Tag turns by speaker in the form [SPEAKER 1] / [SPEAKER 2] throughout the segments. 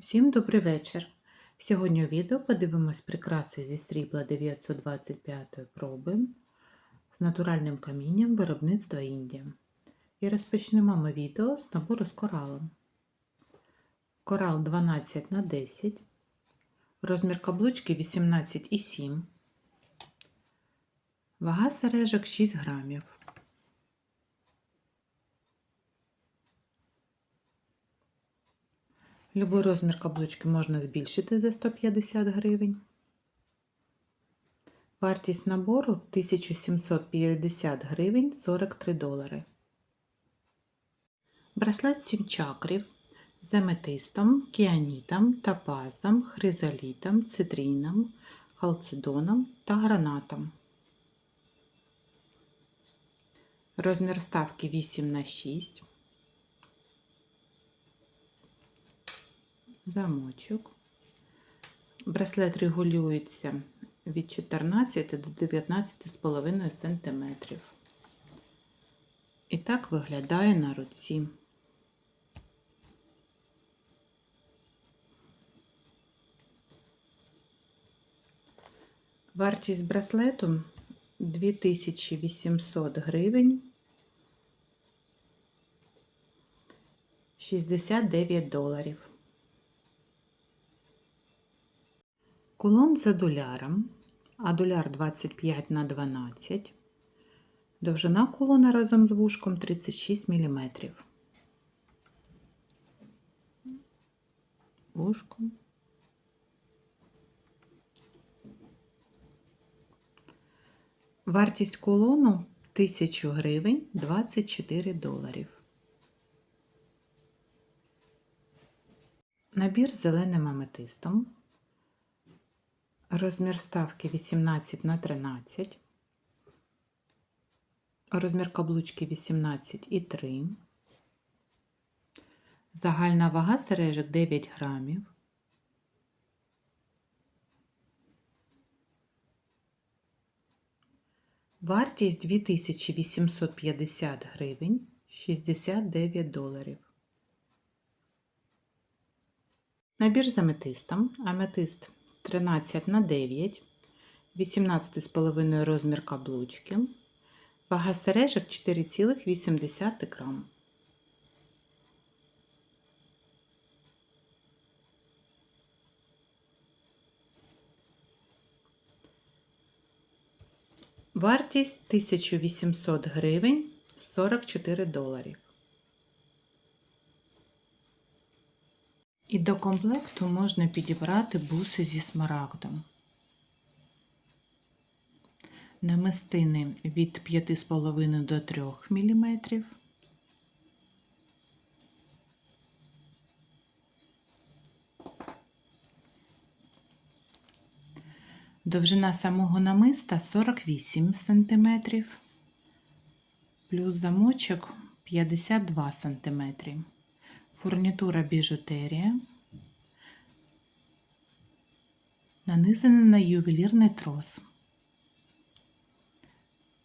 [SPEAKER 1] Всім добрий вечір. Сьогодні у відео подивимось прикраси зі срібла 925 проби з натуральним камінням виробництва Індія. І розпочнемо ми відео з набору з коралом. Корал 12 на 10, розмір каблучки 18,7, вага сережок 6 грамів. Любий розмір каблучки можна збільшити за 150 гривень. Вартість набору 1750 гривень 43 долари. Браслет 7 чакрів з аметистом, кіанітом, топазом, хризолітом, цитріном, халцедоном та гранатом. Розмір вставки 8 на 6. Замочок. Браслет регулюється від 14 до 19,5 см. І так виглядає на руці. Вартість браслету 2800 гривень 69 доларів. Кулон за доляром, а доляр 25 на 12. Довжина кулона разом з вушком 36 мм. Вушко. Вартість кулону 1000 гривень 24 доларів. Набір з зеленим аметистом. Розмір вставки 18 на 13. Розмір каблучки 18,3. Загальна вага сережок 9 грамів. Вартість 2850 гривень 69 доларів. Набір з аметистом. Аметист 13 на 9, 18,5 розмір каблучки, вага сережок 4,8 грам. Вартість 1800 гривень 44 доларів. І до комплекту можна підібрати буси зі смарагдом. Намистини від 5,5 до 3 мм. Довжина самого намиста 48 см, плюс замочок 52 см фурнітура біжутерія, нанизана на ювелірний трос.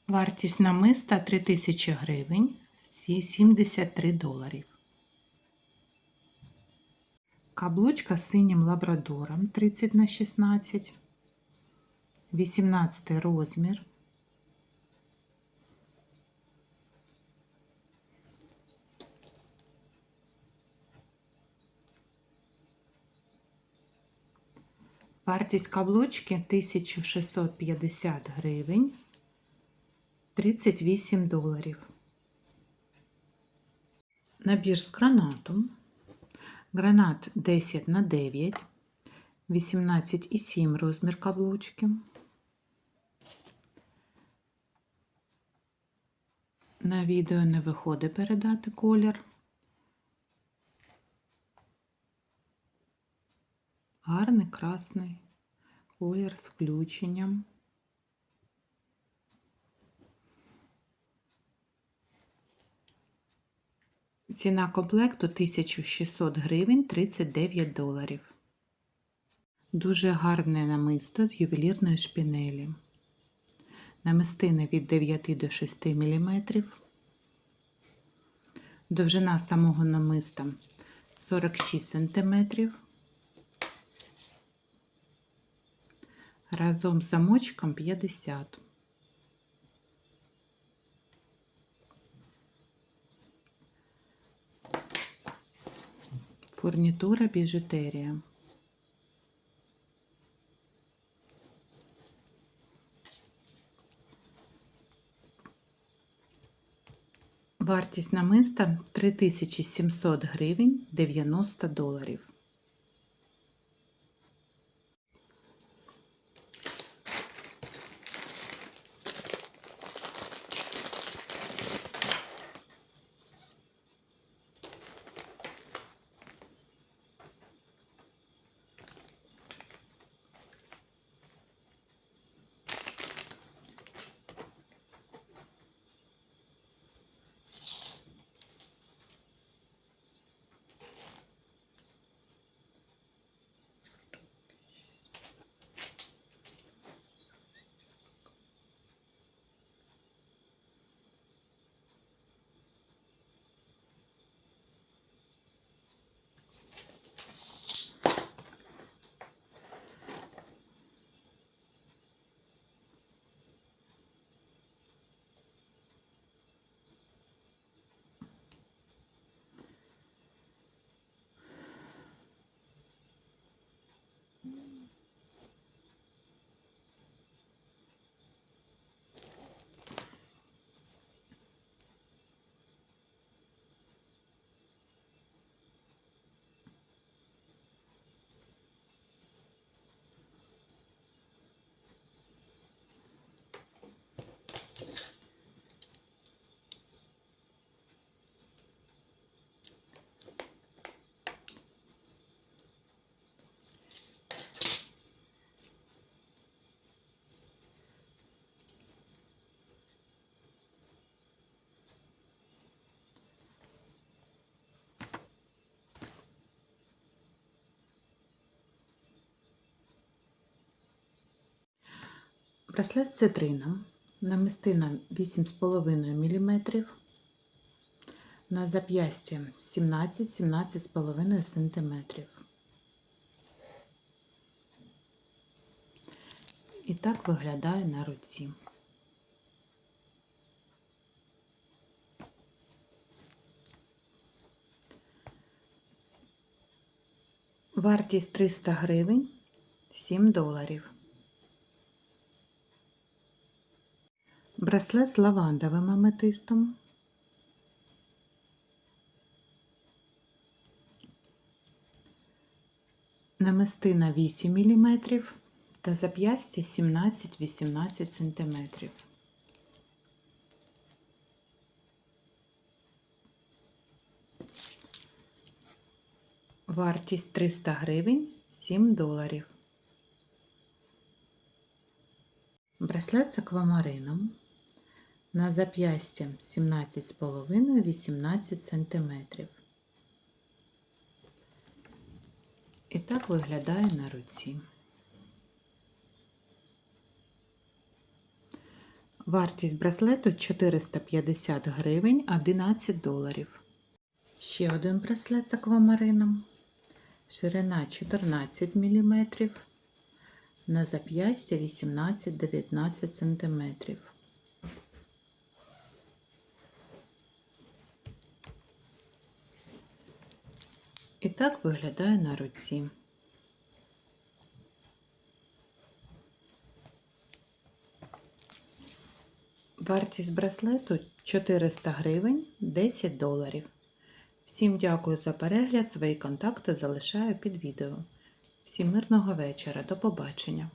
[SPEAKER 1] Вартість намиста 3000 гривень, 73 доларів. Каблучка з синім лабрадором 30 на 16, 18 розмір. Вартість каблучки 1650 гривень 38 доларів. Набір з гранатом. Гранат 10 на 9, 18,7 розмір каблучки. На відео не виходить передати колір. Красний колір з включенням. Ціна комплекту 1600 гривень 39 доларів. Дуже гарне намисто з ювелірної шпінелі. Намистини від 9 до 6 мм. Довжина самого намиста 46 см разом з замочком 50. Фурнітура біжутерія. Вартість намиста 3700 гривень 90 доларів. Браслет з цитрином. Намистина 8,5 мм. На зап'ясті 17-17,5 см. І так виглядає на руці. Вартість 300 гривень 7 доларів. Браслет з лавандовим аметистом. Намистина 8 мм та зап'ястя 17-18 см. Вартість 300 гривень 7 доларів. Браслет з аквамарином на зап'ястя 17,5-18 см. І так виглядає на руці. Вартість браслету 450 гривень 11 доларів. Ще один браслет з аквамарином. Ширина 14 мм. На зап'ястя 18-19 см. Так виглядає на руці. Вартість браслету 400 гривень 10 доларів. Всім дякую за перегляд. Свої контакти залишаю під відео. Всім мирного вечора. До побачення!